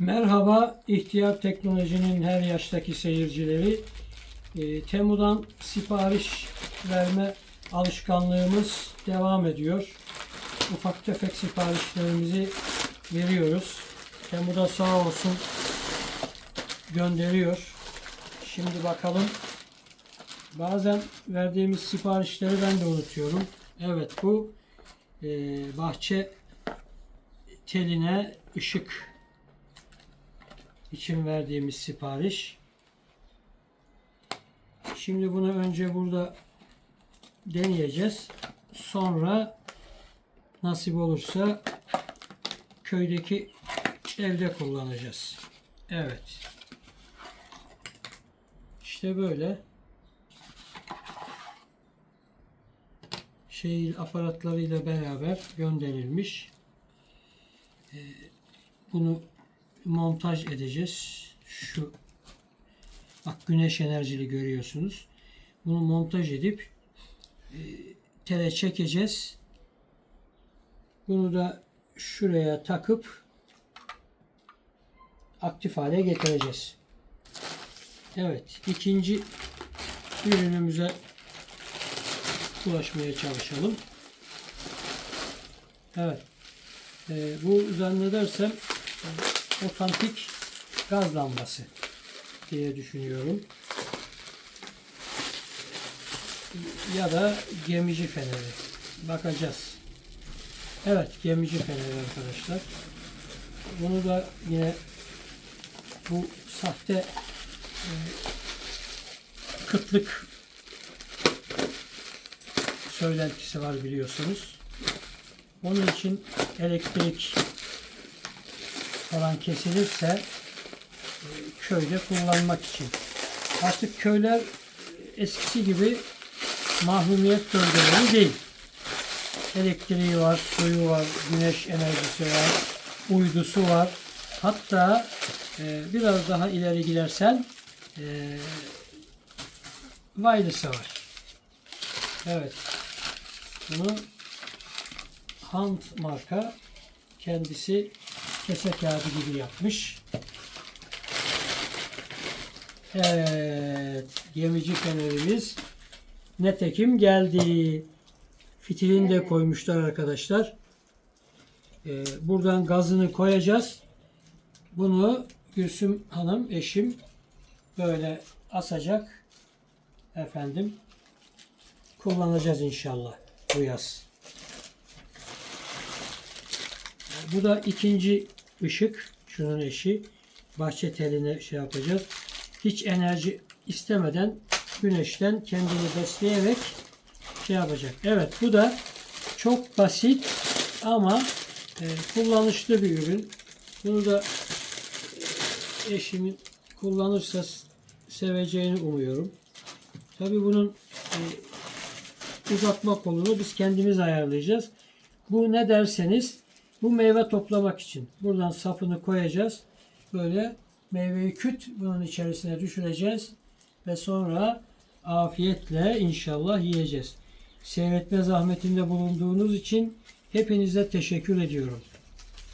Merhaba ihtiyar teknolojinin her yaştaki seyircileri. Ee, Temu'dan sipariş verme alışkanlığımız devam ediyor. Ufak tefek siparişlerimizi veriyoruz. Temu'da sağ olsun gönderiyor. Şimdi bakalım. Bazen verdiğimiz siparişleri ben de unutuyorum. Evet bu e, bahçe teline ışık için verdiğimiz sipariş. Şimdi bunu önce burada deneyeceğiz. Sonra nasip olursa köydeki evde kullanacağız. Evet. İşte böyle. Şey aparatlarıyla beraber gönderilmiş. Ee, bunu montaj edeceğiz. Şu bak güneş enerjili görüyorsunuz. Bunu montaj edip e, tele çekeceğiz. Bunu da şuraya takıp aktif hale getireceğiz. Evet, ikinci ürünümüze ulaşmaya çalışalım. Evet. e, bu zannedersem otantik gaz lambası diye düşünüyorum. Ya da gemici feneri. Bakacağız. Evet, gemici feneri arkadaşlar. Bunu da yine bu sahte e, kıtlık söylentisi var biliyorsunuz. Onun için elektrik falan kesilirse e, köyde kullanmak için. Artık köyler eskisi gibi mahrumiyet bölgeleri değil. Elektriği var, suyu var, güneş enerjisi var, uydusu var. Hatta e, biraz daha ileri gidersen e, wireless'ı var. Evet. Bunu Hunt marka kendisi kese kağıdı gibi yapmış. Evet, gemici fenerimiz netekim geldi. Fitilini de koymuşlar arkadaşlar. Ee, buradan gazını koyacağız. Bunu Gülsüm Hanım eşim böyle asacak. Efendim kullanacağız inşallah bu yaz. Bu da ikinci ışık. Şunun eşi. Bahçe teline şey yapacağız. Hiç enerji istemeden güneşten kendini besleyerek şey yapacak. Evet bu da çok basit ama e, kullanışlı bir ürün. Bunu da e, eşimin kullanırsa seveceğini umuyorum. Tabii bunun e, uzatma kolunu biz kendimiz ayarlayacağız. Bu ne derseniz bu meyve toplamak için. Buradan sapını koyacağız. Böyle meyveyi küt bunun içerisine düşüreceğiz. Ve sonra afiyetle inşallah yiyeceğiz. Seyretme zahmetinde bulunduğunuz için hepinize teşekkür ediyorum.